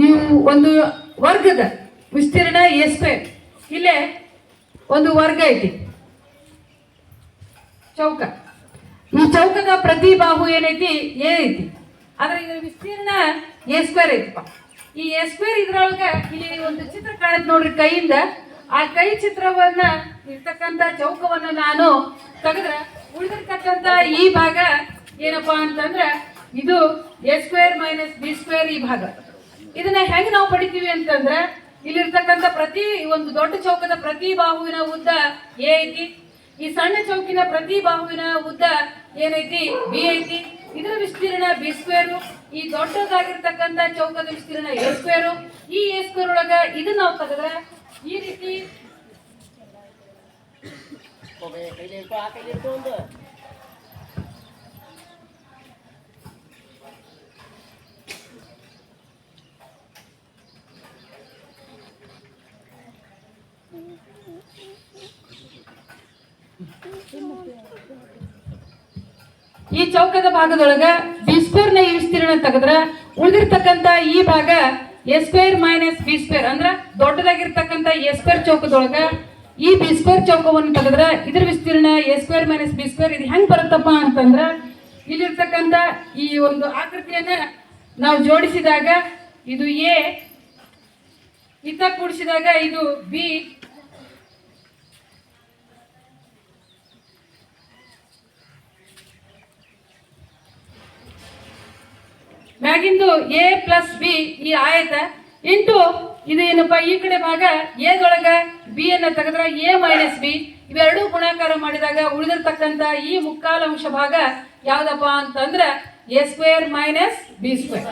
ನೀವು ಒಂದು ವರ್ಗದ ವಿಸ್ತೀರ್ಣ ಎ ಸ್ಕ್ವೇರ್. ಇಲ್ಲೇ ಒಂದು ವರ್ಗ ಐತಿ. ಚೌಕ. ಈ ಚೌಕದ ಪ್ರತಿ ಬಾಹು ಏನೈತಿ? ಏನೈತಿ ಆದ್ರೆ ಇದ್ರ ವಿಸ್ತೀರ್ಣ ಎ ಸ್ಕ್ವೇರ್ ಐತಿಪ್ಪ. ಈ ಎ ಸ್ಕ್ವೇರ್ ಇದ್ರೊಳಗ ಇಲ್ಲಿ ಒಂದು ಚಿತ್ರ ಕಾಣುತ್ತೆ ನೋಡ್ರಿ ಕೈಯಿಂದ. ಆ ಕೈ ಚಿತ್ರವನ್ನ ಇರ್ತಕ್ಕಂತ ಚೌಕವನ್ನ ನಾನು ತೆಗೆದ್ರೆ ಉಳಿದಿರ್ತಕ್ಕಂತ ಈ ಭಾಗ ಏನಪ್ಪಾ ಅಂತಂದ್ರೆ ಇದು A square minus B square ಈ ಭಾಗ. ಇದನ್ನ ಹೆಂಗ್ ನಾವು ಪಡಿತೀವಿ ಅಂತಂದ್ರೆ, ಇಲ್ಲಿರ್ತಕ್ಕಂಥ ಪ್ರತಿ ಒಂದು ದೊಡ್ಡ ಚೌಕದ ಪ್ರತಿ ಬಾಹುವಿನ ಉದ್ದ ಎ ಐತಿ ಈ ಸಣ್ಣ ಚೌಕಿನ ಪ್ರತಿ ಬಾಹುವಿನ ಉದ್ದ ಏನೈತಿ? ಬಿ ಐತಿ. ಇದರ ವಿಸ್ತೀರ್ಣ ಬಿ ಸ್ಕ್ವೇರು ಈ ದೊಡ್ಡದಾಗಿರ್ತಕ್ಕಂಥ ಚೌಕದ ವಿಸ್ತೀರ್ಣ ಎ ಸ್ಕ್ವೇರು ಈ ಎ ಸ್ಕ್ವೇರ್ ಒಳಗ ಇದನ್ನ ನಾವು ತೆಗೆದ್ರೆ ಈ ರೀತಿ ಈ ಚೌಕದ ಭಾಗದೊಳಗ ಬಿ ಸ್ಕ್ವೇರ್ನ ವಿಸ್ತೀರ್ಣ ತೆಗೆದ್ರ ಉಳಿದಿರ್ತಕ್ಕಂತ ಈ ಭಾಗ A square minus B square ಅಂದ್ರ ದೊಡ್ಡದಾಗಿರ್ತಕ್ಕಂತ ಎ ಸ್ಕ್ವೇರ್ ಚೌಕದೊಳಗ ಈ ಬಿ ಸ್ಕ್ವೇರ್ ಚೌಕವನ್ನು ತೆಗೆದ್ರ ಇದ್ರ ವಿಸ್ತೀರ್ಣ A square minus B square ಇದು ಹೆಂಗ್ ಬರುತ್ತಪ್ಪ ಅಂತಂದ್ರ ಇಲ್ಲಿರ್ತಕ್ಕಂತ ಈ ಒಂದು ಆಕೃತಿಯನ್ನ ನಾವು ಜೋಡಿಸಿದಾಗ ಇದು ಎ ಇತ್ತ ಕೂಡಿಸಿದಾಗ ಇದು ಬಿ ಮ್ಯಾಗಿಂದು ಎ ಪ್ಲಸ್ ಬಿ ಈ ಆಯತ. ಇಂಟು, ಇದು ಏನಪ್ಪ, ಈ ಕಡೆ ಭಾಗ ಎದೊಳಗ ಬಿ ಅನ್ನ ತೆಗೆದ್ರೆ ಎ ಮೈನಸ್ ಬಿ ಇವೆರಡೂ ಗುಣಾಕಾರ ಮಾಡಿದಾಗ ಉಳಿದಿರ್ತಕ್ಕಂಥ ಈ ಮುಕ್ಕಾಲ ಅಂಶ ಭಾಗ ಯಾವ್ದಪ್ಪ ಅಂತಂದ್ರೆ A square minus B square